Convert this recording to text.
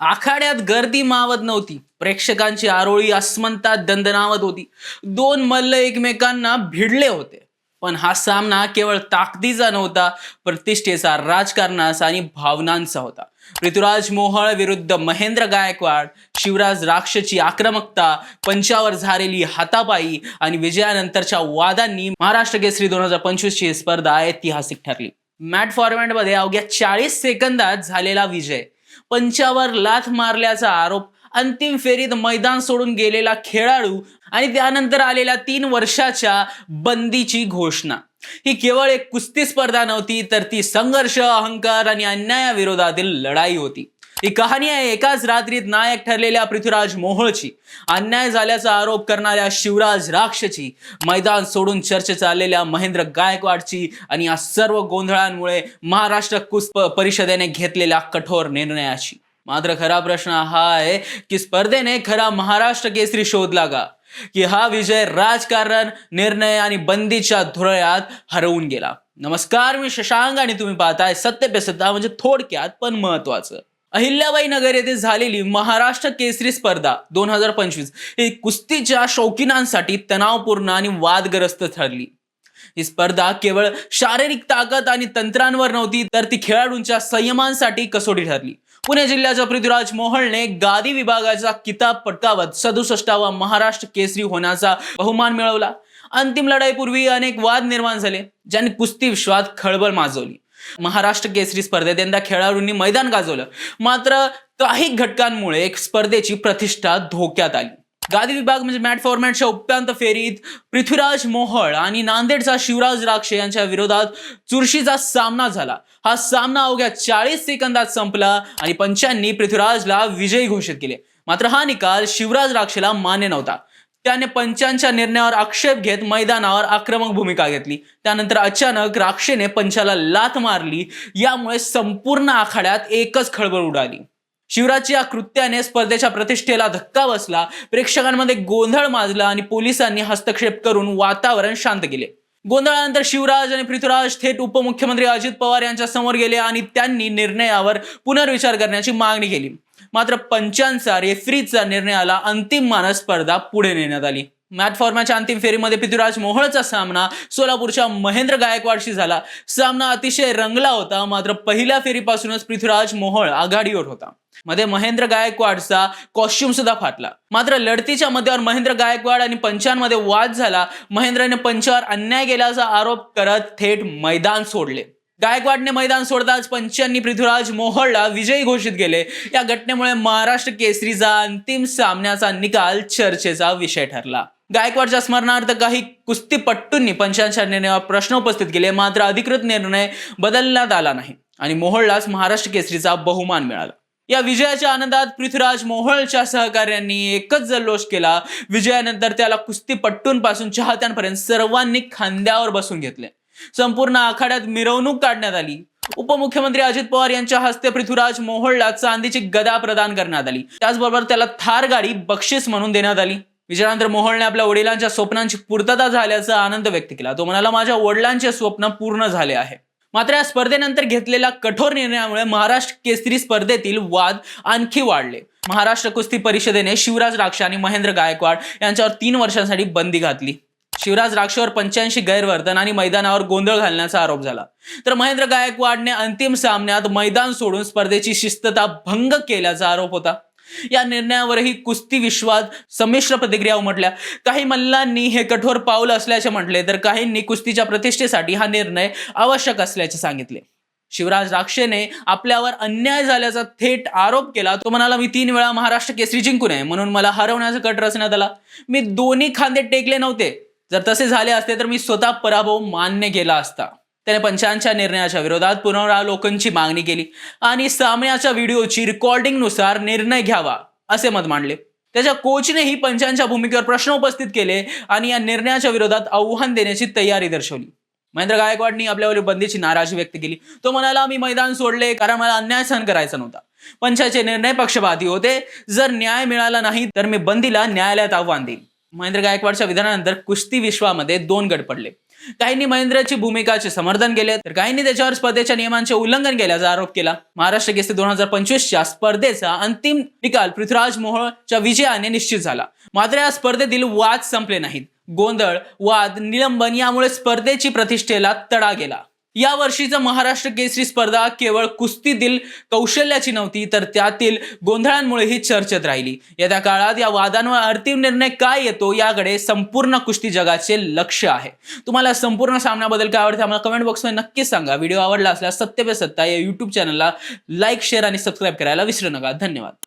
आखाड्यात गर्दी मावत नव्हती. प्रेक्षकांची आरोळी अस्मंतात दंदनावत होती. दोन मल्ल एकमेकांना भिडले होते. पण हा सामना केवळ ताकदीचा नव्हता प्रतिष्ठेचा राजकारणाचा आणि भावनांचा होता. ऋतुराज मोहळ विरुद्ध महेंद्र गायकवाड शिवराज राक्षची आक्रमकता पंचावर झालेली हातापायी आणि विजयानंतरच्या वादांनी महाराष्ट्र केसरी दोन हजार पंचवीस ची स्पर्धा ऐतिहासिक ठरली. मॅट फॉर्मॅटमध्ये अवघ्या चाळीस सेकंदात झालेला विजय. पंचावर लाथ मारल्याचा आरोप अंतिम फेरीत मैदान सोडून गेलेला खेळाडू आणि त्यानंतर आलेल्या तीन वर्षाच्या बंदीची घोषणा. ही केवळ एक कुस्ती स्पर्धा नव्हती तर ती संघर्ष अहंकार आणि अन्यायाविरोधातील लढाई होती. ही कहाणी आहे एकाच रात्रीत नायक ठरलेल्या पृथ्वीराज मोहोळची. अन्याय झाल्याचा आरोप करणाऱ्या शिवराज राक्षची मैदान सोडून चर्चे चाललेल्या महेंद्र गायकवाडची आणि या सर्व गोंधळांमुळे महाराष्ट्र कुस्प परिषदेने घेतलेल्या कठोर निर्णयाची. मात्र खरा प्रश्न हा आहे की स्पर्धेने खरा महाराष्ट्र केसरी शोधला का? की हा विजय राजकारण निर्णय आणि बंदीच्या धुरळ्यात हरवून गेला? नमस्कार मी शशांक आणि तुम्ही पाहताय सत्य पे सत्ता म्हणजे थोडक्यात पण महत्वाचं अहिल्याबाई नगर येथे झालेली महाराष्ट्र केसरी स्पर्धा दोन हजार पंचवीस ही कुस्तीच्या शौकीनांसाठी तणावपूर्ण आणि वादग्रस्त ठरली. ही स्पर्धा केवळ शारीरिक ताकद आणि तंत्रांवर नव्हती तर ती खेळाडूंच्या संयमांसाठी कसोटी ठरली. पुणे जिल्ह्याच्या पृथ्वीराज मोहळने गादी विभागाचा किताब पटकावत सदुसष्टावा महाराष्ट्र केसरी होण्याचा बहुमान मिळवला. अंतिम लढाईपूर्वी अनेक वाद निर्माण झाले ज्यांनी कुस्ती विश्वात खळबळ माजवली. महाराष्ट्र केसरी स्पर्धेत यंदा खेळाडूंनी मैदान गाजवलं. मात्र काही घटकांमुळे स्पर्धेची प्रतिष्ठा धोक्यात आली. गादी विभाग म्हणजे मॅट फॉर्मॅटच्या उपांत फेरीत पृथ्वीराज मोहळ आणि नांदेडचा शिवराज राक्षे यांच्या विरोधात चुरशीचा सामना झाला. हा सामना अवघ्या चाळीस सेकंदात संपला आणि पंचांनी पृथ्वीराजला विजयी घोषित केले. मात्र हा निकाल शिवराज राक्षेला मान्य नव्हता. त्याने पंचांच्या निर्णयावर आक्षेप घेत मैदानावर आक्रमक भूमिका घेतली. त्यानंतर अचानक राक्षेने पंचाला लाथ मारली. यामुळे संपूर्ण आखाड्यात एकच खळबळ उडाली. शिवराजच्या या कृत्याने स्पर्धेच्या प्रतिष्ठेला धक्का बसला. प्रेक्षकांमध्ये गोंधळ माजला आणि पोलिसांनी हस्तक्षेप करून वातावरण शांत केले. गोंधळानंतर शिवराज आणि पृथ्वीराज थेट उपमुख्यमंत्री अजित पवार यांच्या समोर गेले आणि त्यांनी निर्णयावर पुनर्विचार करण्याची मागणी केली. मात्र पंचांचा रेफरीचा निर्णयाला अंतिम मानस स्पर्धा पुढे नेण्यात आली. मॅच फॉर्मॅच्या अंतिम फेरीमध्ये पृथ्वीराज मोहळचा सामना सोलापूरच्या महेंद्र गायकवाडशी झाला. सामना अतिशय रंगला होता मात्र पहिल्या फेरीपासूनच पृथ्वीराज मोहळ आघाडीवर होता. मध्ये महेंद्र गायकवाडचा कॉस्ट्युम सुद्धा फाटला. मात्र लढतीच्या मध्यावर महेंद्र गायकवाड आणि पंचांमध्ये वाद झाला. महेंद्रने पंचावर अन्याय केल्याचा आरोप करत थेट मैदान सोडले. गायकवाडने मैदान सोडताच पंचांनी पृथ्वीराज मोहळला विजयी घोषित केले. या घटनेमुळे महाराष्ट्र केसरीचा अंतिम सामन्याचा निकाल चर्चेचा विषय ठरला. गायकवाडच्या स्मरणार्थ काही कुस्तीपट्टूंनी पंचांच्या निर्णयावर प्रश्न उपस्थित केले. मात्र अधिकृत निर्णय बदलण्यात आला नाही आणि मोहोळलाच महाराष्ट्र केसरीचा बहुमान मिळाला. या विजयाच्या आनंदात पृथ्वीराज मोहोळच्या सहकार्यांनी एकच जल्लोष केला. विजयानंतर त्याला कुस्तीपट्टूंपासून चाहत्यांपर्यंत सर्वांनी खांद्यावर बसून घेतले. संपूर्ण आखाड्यात मिरवणूक काढण्यात आली. उपमुख्यमंत्री अजित पवार यांच्या हस्ते पृथ्वीराज मोहोळला चांदीची गदा प्रदान करण्यात आली. त्याचबरोबर त्याला थार गाडी बक्षीस म्हणून देण्यात आली. विजयानंतर मोहोळने आपल्या वडिलांच्या स्वप्नांची पूर्तता झाल्याचा आनंद व्यक्त केला. तो म्हणाला माझ्या वडिलांचे स्वप्न पूर्ण झाले आहे. मात्र या स्पर्धेनंतर घेतलेल्या कठोर निर्णयामुळे महाराष्ट्र केसरी स्पर्धेतील वाद आणखी वाढले. महाराष्ट्र कुस्ती परिषदेने शिवराज राक्ष आणि महेंद्र गायकवाड यांच्यावर तीन वर्षांसाठी बंदी घातली. शिवराज राक्षवर पंच्याऐंशी गैरवर्तन आणि मैदानावर गोंधळ घालण्याचा आरोप झाला. तर महेंद्र गायकवाडने अंतिम सामन्यात मैदान सोडून स्पर्धेची शिस्तता भंग केल्याचा आरोप होता. या निर्णयावरही कुस्ती विश्वात संमिश्र प्रतिक्रिया उमटल्या. काही मल्लांनी हे कठोर पाऊल असल्याचे म्हटले तर काहींनी कुस्तीच्या प्रतिष्ठेसाठी हा निर्णय आवश्यक असल्याचे सांगितले. शिवराज राक्षेने आपल्यावर अन्याय झाल्याचा थेट आरोप केला. तो म्हणाला मी तीन वेळा महाराष्ट्र केसरी जिंकून आहे म्हणून मला हरवण्याचा कट रचण्यात आला. मी दोन्ही खांदे टेकले नव्हते. जर तसे झाले असते तर मी स्वतः पराभव मान्य केला असता. त्याने पंचांच्या निर्णयाच्या विरोधात पुनरावलोकनची मागणी केली आणि सामन्याच्या व्हिडिओची रेकॉर्डिंगनुसार निर्णय घ्यावा असे मत मांडले. त्याच्या कोचनेही पंचांच्या भूमिकेवर प्रश्न उपस्थित केले आणि या निर्णयाच्या विरोधात आव्हान देण्याची तयारी दर्शवली. महेंद्र गायकवाडनी आपल्यावर बंदीची नाराजी व्यक्त केली. तो म्हणाला मी मैदान सोडले कारण मला अन्याय सहन करायचा नव्हता. पंचाचे निर्णय पक्षपाती होते. जर न्याय मिळाला नाही तर मी बंदीला न्यायालयात आव्हान देईन. महेंद्र गायकवाडच्या विधानानंतर कुस्ती विश्वामध्ये दोन गट पडले. काहींनी महेंद्रची भूमिकाचे समर्थन केले. तर काहींनी त्याच्यावर स्पर्धेच्या नियमांचे उल्लंघन केल्याचा आरोप केला. महाराष्ट्र केसरी दोन हजार पंचवीसच्या स्पर्धेचा अंतिम निकाल पृथ्वीराज मोहोळच्या विजयाने निश्चित झाला. मात्र या स्पर्धेतील वाद संपले नाहीत. गोंधळ वाद निलंबन यामुळे स्पर्धेची प्रतिष्ठेला तडा गेला. या वर्षीचा महाराष्ट्र केसरी स्पर्धा केवळ कुस्तीतील कौशल्याची नव्हती तर त्यातील गोंधळांमुळेही चर्चेत राहिली. येत्या काळात या वादांवर अंतिम निर्णय काय येतो याकडे संपूर्ण कुस्ती जगाचे लक्ष आहे. तुम्हाला संपूर्ण सामन्याबद्दल काय आवडते आम्हाला कमेंट बॉक्समध्ये नक्कीच सांगा. व्हिडिओ आवडला असल्यास सत्य पे सत्ता या युट्यूब चॅनलला लाईक शेअर आणि सबस्क्राईब करायला विसरू नका. धन्यवाद.